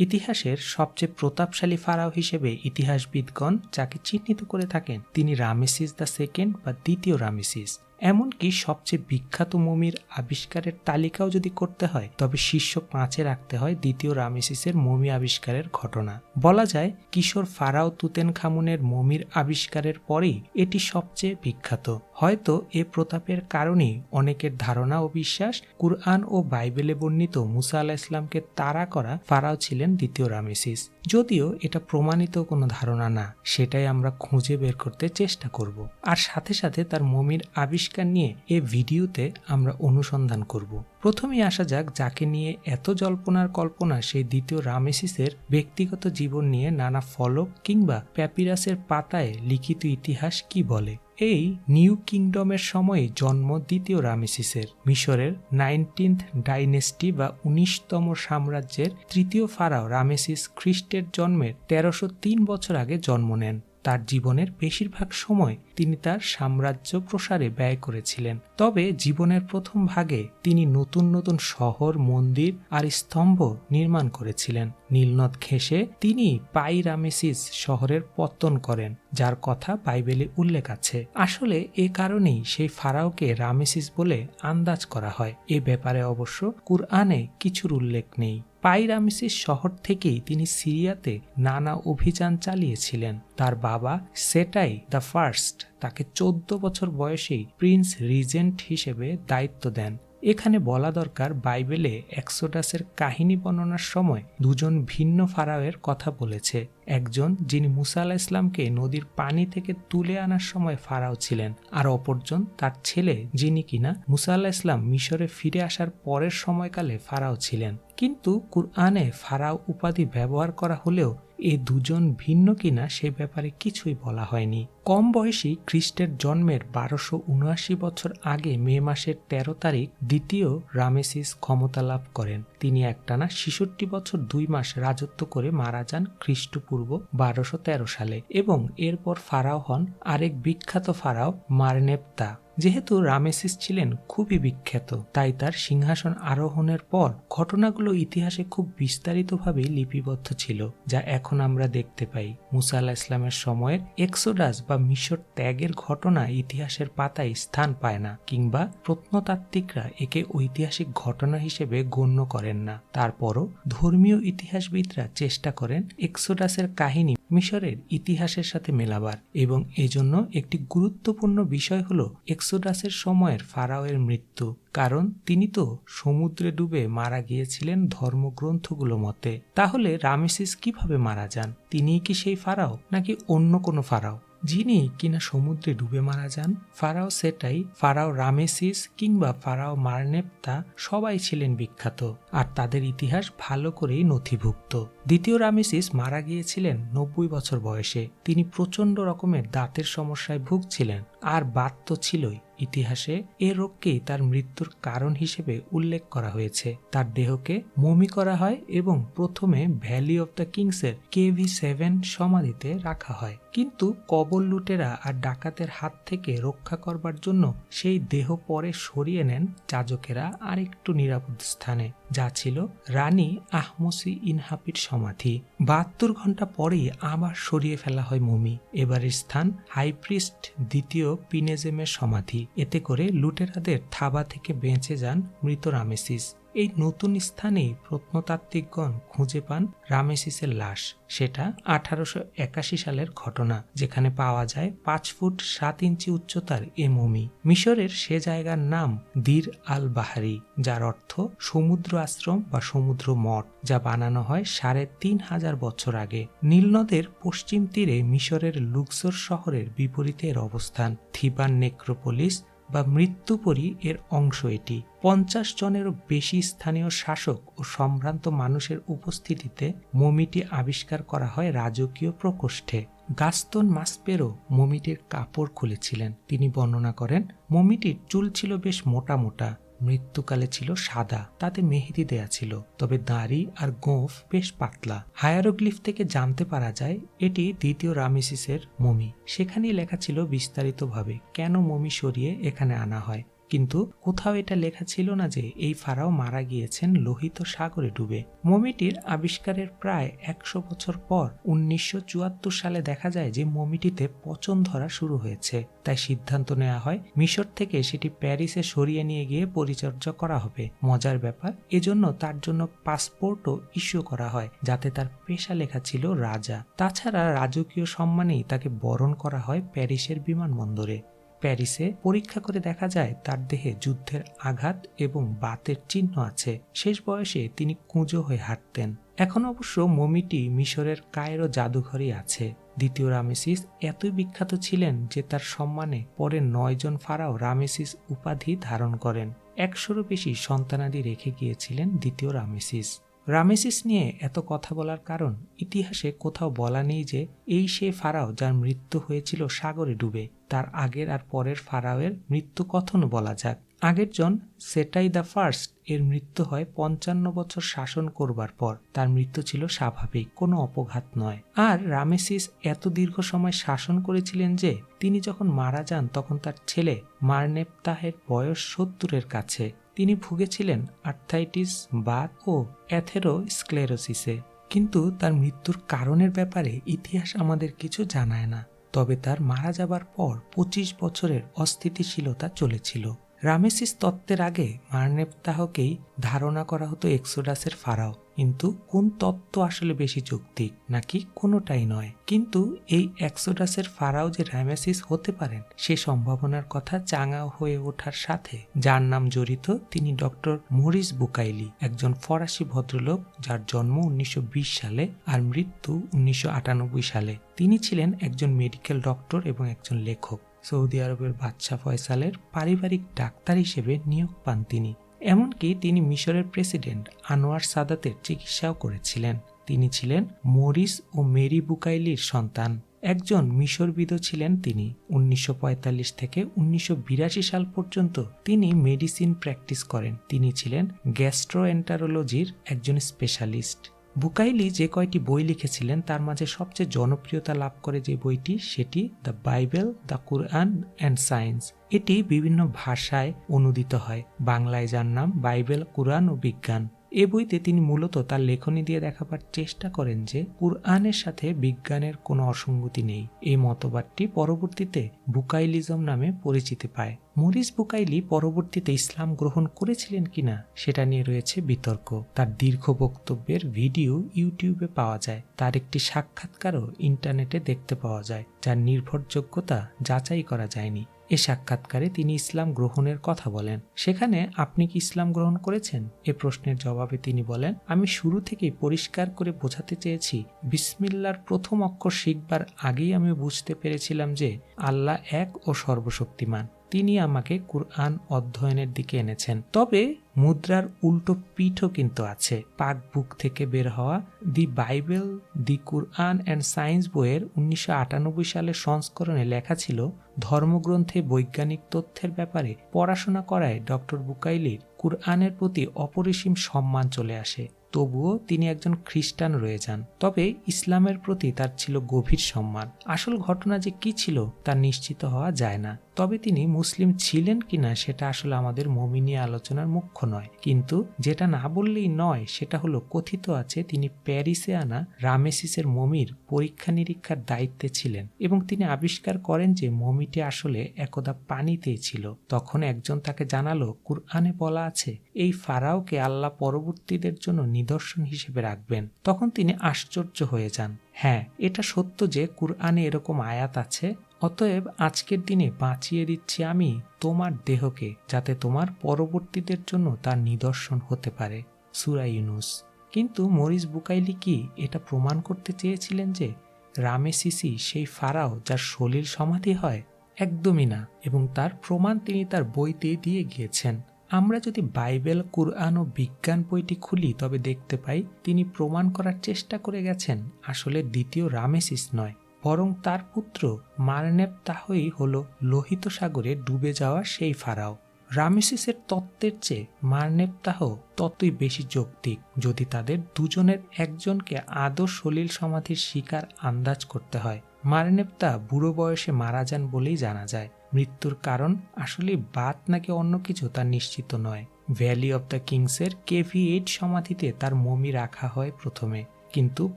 ইতিহাসের সবচেয়ে প্রতাপশালী ফারাও হিসেবে ইতিহাসবিদগণ যাকে চিহ্নিত করে থাকেন, তিনি রামেসিস দ্য সেকেন্ড বা দ্বিতীয় রামেসিস। এমনকি সবচেয়ে বিখ্যাত মমির আবিষ্কারের তালিকাও যদি করতে হয়, তবে শীর্ষ পাঁচে রাখতে হয় দ্বিতীয় রামেসিসের মমি আবিষ্কারের ঘটনা। বলা যায়, কিশোর ফারাও তুতেন খামুনের মমির আবিষ্কারের পরেই এটি সবচেয়ে বিখ্যাত। হয়তো এ প্রতাপের কারণেই অনেকের ধারণা ও বিশ্বাস কুরআন ও বাইবেলে বর্ণিত মুসা আলাহ ইসলামকে তাড়া করা ফারাও ছিলেন দ্বিতীয় রামেসিস। যদিও এটা প্রমাণিত কোনো ধারণা না, সেটাই আমরা খুঁজে বের করতে চেষ্টা করব। আর সাথে সাথে তার মমির আবিষ্কার নিয়ে এ ভিডিওতে আমরা অনুসন্ধান করব। প্রথমেই আসা যাক যাকে নিয়ে এত জল্পনার কল্পনা সেই দ্বিতীয় রামেসিসের ব্যক্তিগত জীবন নিয়ে নানা ফলক কিংবা প্যাপিরাসের পাতায় লিখিত ইতিহাস কি বলে। এই নিউ কিংডমের সময়ে জন্ম দ্বিতীয় রামেসিসের। মিশরের নাইনটিন্থ ডাইনেস্টি বা উনিশতম সাম্রাজ্যের তৃতীয় ফারাও রামেসিস খ্রিস্টের জন্মের তেরোশো বছর আগে জন্ম নেন। তার জীবনের বেশিরভাগ সময় তিনি তার সাম্রাজ্য প্রসারে ব্যয় করেছিলেন। তবে জীবনের প্রথম ভাগে তিনি নতুন নতুন শহর, মন্দির আর স্তম্ভ নির্মাণ করেছিলেন। নীলনদ ঘেঁষে তিনি পাইরামেসিস শহরের পত্তন করেন, যার কথা বাইবেলে উল্লেখ আছে। আসলে এ কারণেই সেই ফারাওকে রামেসিস বলে আন্দাজ করা হয়। এ ব্যাপারে অবশ্য কুরআনে কিছুর উল্লেখ নেই। পাইরামিসিস শহর থেকেই তিনি সিরিয়াতে নানা অভিযান চালিয়েছিলেন। তার বাবা সেটাই দ্য ফার্স্ট, তাকে চোদ্দ বছর বয়সেই প্রিন্স রিজেন্ট হিসেবে দায়িত্ব দেন। এখানে বলা দরকার বাইবেলে এক্সোডাসের কাহিনী বর্ণনার সময় দুজন ভিন্ন ফারাওয়ের কথা বলেছে। একজন যিনি মুসা আলাহ ইসলামকে নদীর পানি থেকে তুলে আনার সময় ফারাও ছিলেন আর অপরজন তার ছেলে যিনি কিনা মুসা আল্লাহ ইসলাম মিশরে ফিরে আসার পরের সময়কালে ফারাও ছিলেন। কিন্তু কুরআনে ফারাও উপাধি ব্যবহার করা হলেও এ দুজন ভিন্ন কিনা সে ব্যাপারে কিছুই বলা হয়নি। কম বয়সী খ্রিস্টের জন্মের বারোশো উনআশি বছর আগে মে মাসের ১৩ তারিখ দ্বিতীয় রামেসিস ক্ষমতা লাভ করেন। তিনি একটানা ছেষট্টি বছর দুই মাস রাজত্ব করে মারা যান খ্রিস্টপূর্ব বারোশো সালে এবং এরপর ফারাও হন আরেক বিখ্যাত ফারাও মারনেপ্তা। যেহেতু রামেসিস ছিলেন খুবই বিখ্যাত, তাই তার সিংহাসন আরোহণের পর ঘটনাগুলো ইতিহাসে খুব বিস্তারিতভাবে লিপিবদ্ধ ছিল, যা এখন আমরা দেখতে পাই। মুসা আল্লাহ ইসলামের সময়ের এক্সোডাস বা মিশর ত্যাগের ঘটনা ইতিহাসের পাতায় স্থান পায় না, কিংবা প্রত্নতাত্ত্বিকরা একে ঐতিহাসিক ঘটনা হিসেবে গণ্য করেন না। তারপরও ধর্মীয় ইতিহাসবিদরা চেষ্টা করেন এক্সোডাসের কাহিনী মিশরের ইতিহাসের সাথে মেলাবার এবং এজন্য একটি গুরুত্বপূর্ণ বিষয় হল এক্সোডাসের সময়ের ফারাওয়ের মৃত্যু, কারণ তিনি তো সমুদ্রে ডুবে মারা গিয়েছিলেন ধর্মগ্রন্থগুলো মতে। তাহলে রামেসিস কীভাবে মারা যান? তিনিই কি সেই ফারাও নাকি অন্য কোনো ফারাও? যিনি কিনা সমুদ্রে ডুবে মারা যান? ফারাও সেটাই, ফারাও রামেসিস কিংবা ফারাও মারনেপ্তা সবাই ছিলেন বিখ্যাত, আর তাদের ইতিহাস ভালো করেই নথিভুক্ত। দ্বিতীয় রামেসিস মারা গিয়েছিলেন নব্বই বছর বয়সে। তিনি প্রচণ্ড রকমের দাঁতের সমস্যায় ভুগছিলেন আর বাত তো ছিলই। ইতিহাসে এ রোগকেই তার মৃত্যুর কারণ হিসেবে উল্লেখ করা হয়েছে। তার দেহকে মমি করা হয় এবং প্রথমে ভ্যালি অব দ্য কিংসের কেভি সেভেন সমাধিতে রাখা হয়। কিন্তু কবল লুটেরা আর ডাকাতের হাত থেকে রক্ষা করবার জন্য সেই দেহ পরে সরিয়ে নেন যাজকেরা আরেকটু নিরাপদ স্থানে। যা ছিল রানী আহমসি ইনহাপির সমাধি। বাহাত্তর ঘণ্টা পরেই আবার সরিয়ে ফেলা হয় মমি। এবারের স্থান হাইপ্রিস্ট দ্বিতীয় পিনেজেমের সমাধি। এতে করে লুটেরাদের থাবা থেকে বেঁচে যান মৃত রামেসিস। এই নতুন স্থানে প্রত্নতাত্ত্বিকগণ খুঁজে পান রামেসিসের লাশ। সেটা আঠারোশো একাশি সালের ঘটনা, যেখানে পাওয়া যায় পাঁচ ফুট সাত ইঞ্চি উচ্চতার এ মমি। মিশরের সে জায়গার নাম দির আল বাহারি, যার অর্থ সমুদ্র আশ্রম বা সমুদ্র মঠ, যা বানানো হয় সাড়ে তিন হাজার বছর আগে। নীলনদের পশ্চিম তীরে মিশরের লুকসোর শহরের বিপরীতের অবস্থান। থিবান নেক্রোপোলিস বা মৃত্যুপরি এর অংশ এটি। পঞ্চাশ জনেরও বেশি স্থানীয় শাসক ও সম্ভ্রান্ত মানুষের উপস্থিতিতে মমিটি আবিষ্কার করা হয় রাজকীয় প্রকোষ্ঠে। গাস্তন মাসপেরো মমিটির কাপড় খুলেছিলেন। তিনি বর্ণনা করেন, মমিটির চুল ছিল বেশ মোটা মোটা। মৃত্যুকালে ছিল সাদা, তাতে মেহেদি দেয়া ছিল, তবে দাড়ি আর গোঁফ বেশ পাতলা। হায়ারোগ্লিফ থেকে জানতে পারা যায়, এটি দ্বিতীয় রামিসিসের মমি। সেখানেই লেখা ছিল বিস্তারিতভাবে, কেন মমি সরিয়ে এখানে আনা হয়। কিন্তু কোথাও এটা লেখা ছিল না যে এই ফারাও মারা গিয়েছেন লোহিত সাগরে ডুবে। মমিটির আবিষ্কারের প্রায় একশো বছর পর উনিশশো চুয়াত্তর সালে দেখা যায় যে মমিটিতে পচন ধরা শুরু হয়েছে। তাই সিদ্ধান্ত নেওয়া হয়, মিশর থেকে সেটি প্যারিসে সরিয়ে নিয়ে গিয়ে পরিচর্যা করা হবে। মজার ব্যাপার, এজন্য তার জন্য পাসপোর্টও ইস্যু করা হয়, যাতে তার পেশা লেখা ছিল রাজা। তাছাড়া রাজকীয় সম্মানেই তাকে বরণ করা হয় প্যারিসের বিমানবন্দরে। প্যারিসে পরীক্ষা করে দেখা যায় তার দেহে যুদ্ধের আঘাত এবং বাতের চিহ্ন আছে। শেষ বয়সে তিনি কুঁজো হয়ে হাঁটতেন। এখন অবশ্য মমিটি মিশরের কায়রো জাদুঘরই আছে। দ্বিতীয় রামেসিস এতই বিখ্যাত ছিলেন যে তার সম্মানে পরে নয়জন ফারাও রামেসিস উপাধি ধারণ করেন। একশোরও বেশি সন্তানাদি রেখে গিয়েছিলেন দ্বিতীয় রামেসিস। রামেসিস নিয়ে এত কথা বলার কারণ ইতিহাসে কোথাও বলা নেই যে এই সে ফারাও যার মৃত্যু হয়েছিল সাগরে ডুবে, তার আগের আর পরের ফারাওয়ের মৃত্যু কথন বলা যাক। আগের জন সেটাই দ্য ফার্স্ট, এর মৃত্যু হয় পঞ্চান্ন বছর শাসন করবার পর, তার মৃত্যু ছিল স্বাভাবিক, কোনো অপঘাত নয়। আর রামেসিস এত দীর্ঘ সময় শাসন করেছিলেন যে, তিনি যখন মারা যান তখন তার ছেলে মারনেপতাহের বয়স সত্তরের কাছে। তিনি ভুগেছিলেন আর্থাইটিস, বাত ও অ্যাথেরোস্ক্লেরোসিসে। কিন্তু তার মৃত্যুর কারণের ব্যাপারে ইতিহাস আমাদের কিছু জানায় না, তবে তার মারা যাবার পর পঁচিশ বছরের অস্থিতিশীলতা চলেছিল। রামেসিস তত্ত্বের আগে মারনেপতাহকেই ধারণা করা হতো এক্সোডাসের ফারাও। কিন্তু কোন তত্ত্ব আসলে বেশি যৌক্তিক নাকি কোনোটাই নয়? কিন্তু এই এক্সোডাসের ফারাও যে রামেসিস হতে পারেন, সে সম্ভাবনার কথা চাঙা হয়ে ওঠার সাথে, যার নাম জড়িত তিনি ডক্টর মরিস বুকাইলি, একজন ফরাসি ভদ্রলোক যার জন্ম উনিশশো বিশ সালে আর মৃত্যু উনিশশো আটানব্বই সালে। তিনি ছিলেন একজন মেডিকেল ডক্টর এবং একজন লেখক। সৌদি আরবের বাদশাহ ফয়সালের পারিবারিক ডাক্তার হিসেবে নিয়োগ পান তিনি। এমনকি তিনি মিশরের প্রেসিডেন্ট আনোয়ার সাদাতের চিকিৎসাও করেছিলেন। তিনি ছিলেন মরিস ও মেরি বুকাইলির সন্তান। একজন মিশরবিদ ছিলেন তিনি। উনিশশো পঁয়তাল্লিশ থেকে উনিশশো বিরাশি সাল পর্যন্ত তিনি মেডিসিন প্র্যাকটিস করেন। তিনি ছিলেন গ্যাস্ট্রোএন্টারোলজির একজন স্পেশালিস্ট। বুকাইলি যে কয়টি বই লিখেছিলেন, তার মাঝে সবচেয়ে জনপ্রিয়তা লাভ করে যে বইটি, সেটি the Bible, the Quran and science এটি বিভিন্ন ভাষায় অনুদিত হয়। বাংলায় যার নাম বাইবেল, কুরআন ও বিজ্ঞান এ বইতে তিনি মূলত তার লেখনী দিয়ে দেখাবার চেষ্টা করেন যে কুরআনের সাথে বিজ্ঞানের কোনো অসঙ্গতি নেই। এই মতবাদটি পরবর্তীতে বুকাইলিজম নামে পরিচিতি পায়। মরিস বুকাইলি পরবর্তীতে ইসলাম গ্রহণ করেছিলেন কিনা সেটা নিয়ে রয়েছে বিতর্ক। তার দীর্ঘ বক্তব্যের ভিডিও ইউটিউবে পাওয়া যায়। তার একটি সাক্ষাৎকারও ইন্টারনেটে দেখতে পাওয়া যায়, যার নির্ভরযোগ্যতা যাচাই করা যায়নি। এ সাক্ষাৎকারে তিনি ইসলাম গ্রহণের কথা বলেন। সেখানে আপনি কি ইসলাম গ্রহণ করেছেন? এ প্রশ্নের জবাবে তিনি বলেন, আমি শুরু থেকেই পরিষ্কার করে বোঝাতে চেয়েছি, বিসমিল্লার প্রথম অক্ষর শিখবার আগেই আমি বুঝতে পেরেছিলাম যে আল্লাহ এক ও সর্বশক্তিমান। তিনি আমাকে কুরআন অধ্যয়নের দিকে এনেছেন। তবে মুদ্রার উল্টো পিঠও কিন্তু আছে। পাক বুক থেকে বের হওয়া the Bible, the Quran and science বইয়ের উনিশশো আটানব্বই সালের সংস্করণে লেখা ছিল, ধর্মগ্রন্থে বৈজ্ঞানিক তথ্যের ব্যাপারে পড়াশোনা করায় ডক্টর বুকাইলির কুরআনের প্রতি অপরিসীম সম্মান চলে আসে। তবুও তিনি একজন খ্রিস্টান রয়ে যান। তবে ইসলামের প্রতি তার ছিল গভীর সম্মান। আসল ঘটনা যে কি ছিল তা নিশ্চিত হওয়া যায় না। তবে তিনি মুসলিম ছিলেন কিনা সেটা আসলে আমাদের মমিনী আলোচনার মুখ্য নয়। কিন্তু যেটা না বললেই নয়, সেটা হলো কথিত আছে তিনি প্যারিসে আনা রামেসিসের মমির পরীক্ষা নিরীক্ষার দায়িত্বে ছিলেন এবং তিনি আবিষ্কার করেন যে মমিটি আসলে একদা পানিতেই ছিল। তখন একজন তাকে জানালো, কুরআনে বলা আছে, এই ফারাওকে আল্লাহ পরবর্তীদের জন্য নিদর্শন হিসেবে রাখবেন। তখন তিনি আশ্চর্য হয়ে যান। হ্যাঁ এটা সত্য যে কুরআনে এরকম আয়াত আছে। অতএব আজকের দিনে বাঁচিয়ে দিচ্ছি আমি তোমার দেহকে, যাতে তোমার পরবর্তীদের জন্য তার নিদর্শন হতে পারে। সুরা ইউনুস। কিন্তু মরিস বুকাইলি কি এটা প্রমাণ করতে চেয়েছিলেন যে রামেসিসি সেই ফারাও যার সলিল সমাধি হয়? একদমই না, এবং তার প্রমাণ তিনি তার বইতে দিয়ে গিয়েছেন। আমরা যদি বাইবেল, কুরআন ও বিজ্ঞান বইটি খুলি, তবে দেখতে পাই তিনি প্রমাণ করার চেষ্টা করে গেছেন, আসলে দ্বিতীয় রামেসিস নয়। বরং তার পুত্র মারনেব তাহই হল লোহিত সাগরে ডুবে যাওয়া সেই ফারাও। রামেসিসের তত্ত্বের চেয়ে মারনেপ তাহ ততই বেশি যৌক্তিক, যদি তাদের দুজনের একজনকে আদৌ সলিল সমাধির শিকার আন্দাজ করতে হয়। মারনেবতা বুড়ো বয়সে মারা যান বলেই জানা যায়। মৃত্যুর কারণ আসলে বাত নাকি অন্য কিছু তা নিশ্চিত নয়। ভ্যালি অব দ্য কিংসের কেভি এইট সমাধিতে তার মমি রাখা হয় প্রথমে, কিন্তু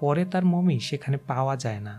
পরে তার মমি সেখানে পাওয়া যায় না।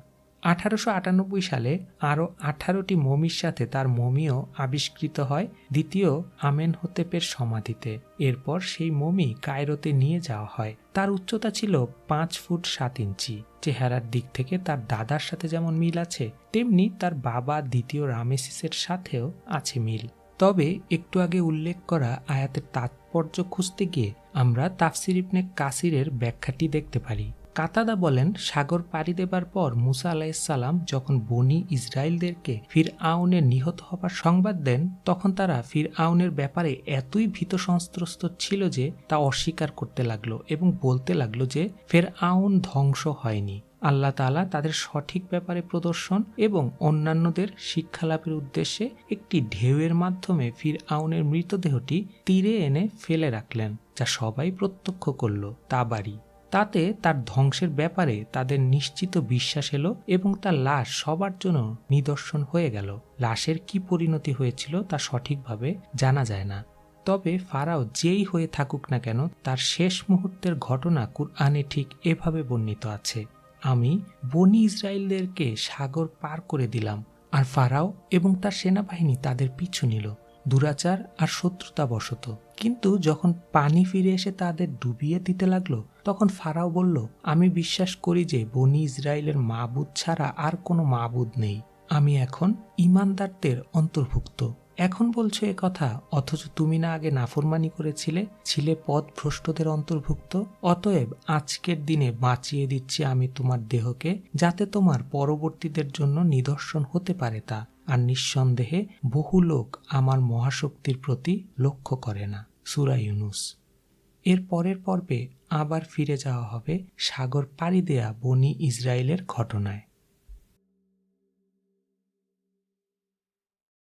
আঠারোশো আটানব্বই সালে আরও আঠারোটি মমির সাথে তার মমিও আবিষ্কৃত হয়, দ্বিতীয় আমেন আমেনহোতেপের সমাধিতে। এরপর সেই মমি কায়রোতে নিয়ে যাওয়া হয়। তার উচ্চতা ছিল পাঁচ ফুট সাত ইঞ্চি। চেহারার দিক থেকে তার দাদার সাথে যেমন মিল আছে, তেমনি তার বাবা দ্বিতীয় রামেসিসের সাথেও আছে মিল। তবে একটু আগে উল্লেখ করা আয়াতের তাৎপর্য খুঁজতে গিয়ে আমরা তাফসির ইবনে কাসিরের ব্যাখ্যাটি দেখতে পারি। কাতাদা বলেন, সাগর পাড়ি দেবার পর মুসা আলাইসাল্লাম যখন বনি ইসরায়েলদেরকে ফির আউনের নিহত হবার সংবাদ দেন, তখন তারা ফির আউনের ব্যাপারে এতই ভীত সংস্ত্রস্ত ছিল যে তা অস্বীকার করতে লাগল এবং বলতে লাগল যে ফের আউন ধ্বংস হয়নি। আল্লাহ তালা তাদের সঠিক ব্যাপারে প্রদর্শন এবং অন্যান্যদের শিক্ষালাভের উদ্দেশ্যে একটি ঢেউয়ের মাধ্যমে ফির আউনের মৃতদেহটি তীরে এনে ফেলে রাখলেন, যা সবাই প্রত্যক্ষ করল, তা বাড়ি। তাতে তার ধ্বংসের ব্যাপারে তাদের নিশ্চিত বিশ্বাস এলো এবং তার লাশ সবার জন্য নিদর্শন হয়ে গেল। লাশের কি পরিণতি হয়েছিল তা সঠিকভাবে জানা যায় না। তবে ফারাও যেই হয়ে থাকুক না কেন, তার শেষ মুহূর্তের ঘটনা কুরআনে ঠিক এভাবে বর্ণিত আছে। আমি বনি ইসরায়েলদেরকে সাগর পার করে দিলাম, আর ফারাও এবং তার সেনাবাহিনী তাদের পিছু নিল। দুরাচার আর শত্রুতা বশত। কিন্তু যখন পানি ফিরে এসে তাদের ডুবিয়ে দিতে লাগল, তখন ফারাও বলল, আমি বিশ্বাস করি যে বনি ইসরায়েলের মাবুদ ছাড়া আর কোনো মাবুদ নেই। আমি এখন ইমানদারদের অন্তর্ভুক্ত। এখন বলছো এ কথা, অথচ তুমি না আগে নাফরমানি করেছিলে, ছিলে পথ ভ্রষ্টদের অন্তর্ভুক্ত। অতএব আজকের দিনে বাঁচিয়ে দিচ্ছি আমি তোমার দেহকে, যাতে তোমার পরবর্তীদের জন্য নিদর্শন হতে পারে তা, আর নিঃসন্দেহে বহু লোক আমার মহাশক্তির প্রতি লক্ষ্য করে না। সুরা ইউনুস। এর পরের পর্বে আবার ফিরে যাওয়া হবে সাগর পাড়ি দেয়া বনি ইসরায়েলের ঘটনায়।